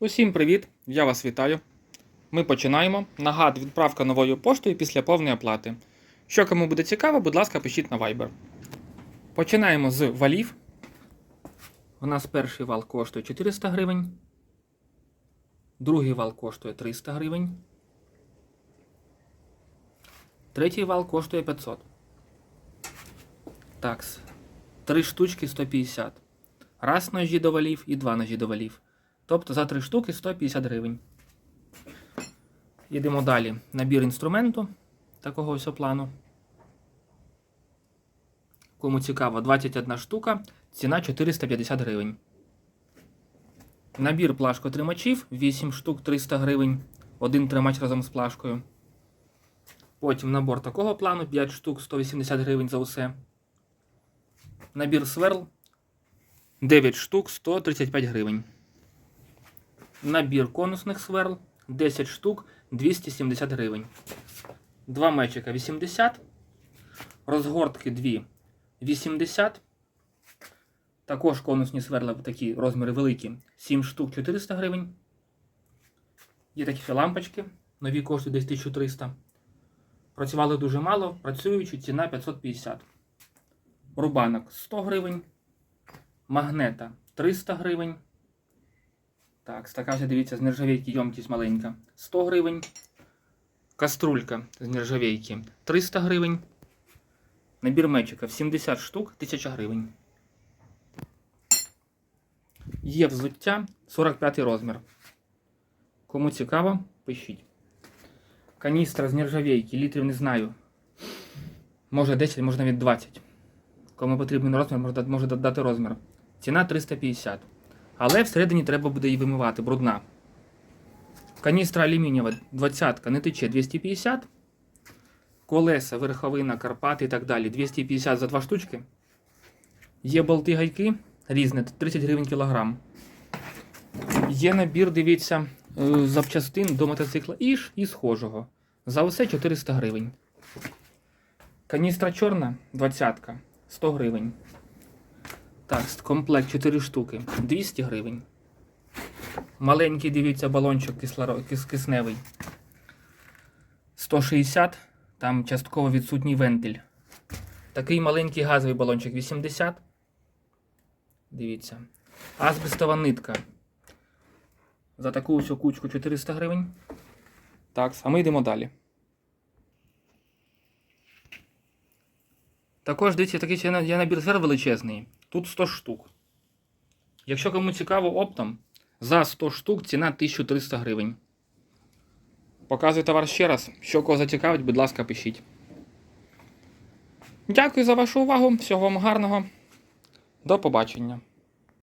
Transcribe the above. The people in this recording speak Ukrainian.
Усім привіт! Я вас вітаю. Ми починаємо. Нагадую, відправка новою поштою після повної оплати. Що кому буде цікаво, будь ласка, пишіть на Viber. Починаємо з валів. У нас перший вал коштує 400 гривень. Другий вал коштує 300 гривень. Третій вал коштує 500. Такс. Три штучки 150. Раз ножі до валів і два ножі до валів. Тобто за три штуки 150 гривень. Йдемо далі. Набір інструменту такого ось плану. Кому цікаво, 21 штука, ціна 450 гривень. Набір плашкотримачів 8 штук 300 гривень. Один тримач разом з плашкою. Потім набор такого плану 5 штук 180 гривень за усе. Набір сверл 9 штук 135 гривень. Набір конусних сверл 10 штук 270 гривень. Два мечика 80. Розгортки 2 80. Також конусні сверла такі розміри великі. 7 штук 400 гривень. Є такі лампочки. Нові коштують десь 1300. Працювали дуже мало, працюючи ціна 550. Рубанок 100 гривень. Магнета 300 гривень. Так, така дивіться, з нержавійки ємкість маленька. 100 гривень. Каструлька з нержавійки 300 гривень. Набір мечиків 70 штук 1000 гривень. Є взуття 45 розмір. Кому цікаво, пишіть. Каністра з нержавійки, літрів не знаю. Може 10, може навіть 20. Кому потрібен розмір, може додати розмір. Ціна 350. Але всередині треба буде її вимивати, брудна. Каністра алюмінієва 20 не тече 250. Колеса, верховина, Карпати і так далі. 250 за 2 штучки. Є болти гайки різні, 30 гривень кілограм. Є набір, дивіться, е, запчастин до мотоцикла Іж і схожого. За усе 400 гривень. Каністра чорна 20 100 гривень. Так, комплект 4 штуки. 200 гривень. Маленький, дивіться, балончик кислоро... кис... кисневий. 160. Там частково відсутній вентиль. Такий маленький газовий балончик 80. Дивіться. Азбестова нитка. За таку ось кучку 400 гривень. Так, а ми йдемо далі. Також дивіться, такий є набір зер величезний. Тут 100 штук. Якщо кому цікаво оптом, за 100 штук ціна 1300 гривень. Показую товар ще раз. Що кого зацікавить, будь ласка, пишіть. Дякую за вашу увагу. Всього вам гарного. До побачення.